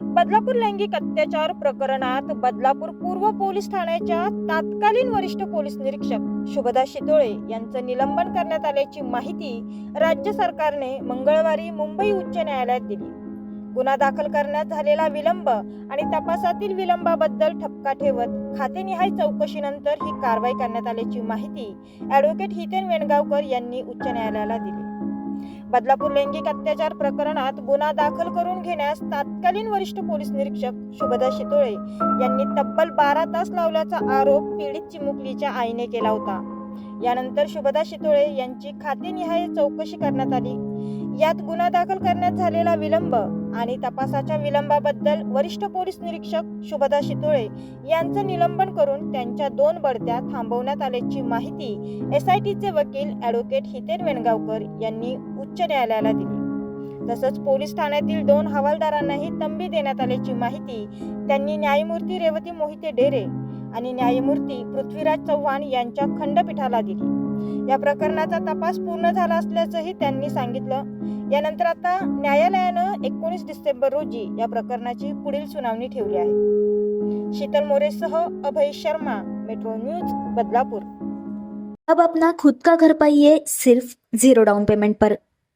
बदलापूर लैंगिक अत्याचार प्रकरणात बदलापूर पूर्व पोलीस ठाण्याच्या तात्कालीन वरिष्ठ पोलीस निरीक्षक शुभदा शितोळे यांचं निलंबन करण्यात आल्याची माहिती राज्य सरकारने मंगळवारी मुंबई उच्च न्यायालयात दिली. गुन्हा दाखल करण्यात झालेला विलंब आणि तपासातील विलंबाबद्दल ठपका ठेवत खातेनिहाय चौकशीनंतर ही कारवाई करण्यात आल्याची माहिती ॲडव्होकेट हितेन वेणगावकर यांनी उच्च न्यायालयाला दिली. बदलापूर लैंगिक अत्याचार प्रकरणात गुन्हा दाखल करून घेण्यास तात्कालीन वरिष्ठ पोलीस निरीक्षक शुभदा शितोळे यांनी तब्बल बारा तास लावल्याचा आरोप पीडित चिमुकलीच्या आईने केला होता. यानंतर शुभदा शितोळे यांची खातेनिहाय चौकशी करण्यात आली. यात गुन्हा दाखल करण्यात झालेला विलंब आणि तपासाच्या विलंबाबद्दल वरिष्ठ पोलीस निरीक्षक शुभदा शितोळे यांचं निलंबन करून त्यांच्या दोन बढत्या थांबवण्यात आल्याची माहिती एस आय टीचे वकील ॲडव्होकेट हितेन वेणगावकर यांनी उच्च न्यायालयाला दिली. तसंच पोलीस ठाण्यातील दोन हवालदारांनाही तंबी देण्यात आल्याची माहिती त्यांनी न्यायमूर्ती रेवती मोहिते डेरे आणि न्यायमूर्ती पृथ्वीराज चव्हाण यांच्या खंडपीठाला दिली. या प्रकरणाचा तपास पूर्ण झाला असल्याचंही त्यांनी सांगितलं. यानंतर आता न्यायालयानं एकोणीस डिसेंबर रोजी या प्रकरणाची पुढील सुनावणी ठेवली आहे. शीतल मोरेसह अभय शर्मा मेट्रो न्यूज बदलापूर. अब अपना खुद का घर पाइए सिर्फ जीरो डाउन पेमेंट पर।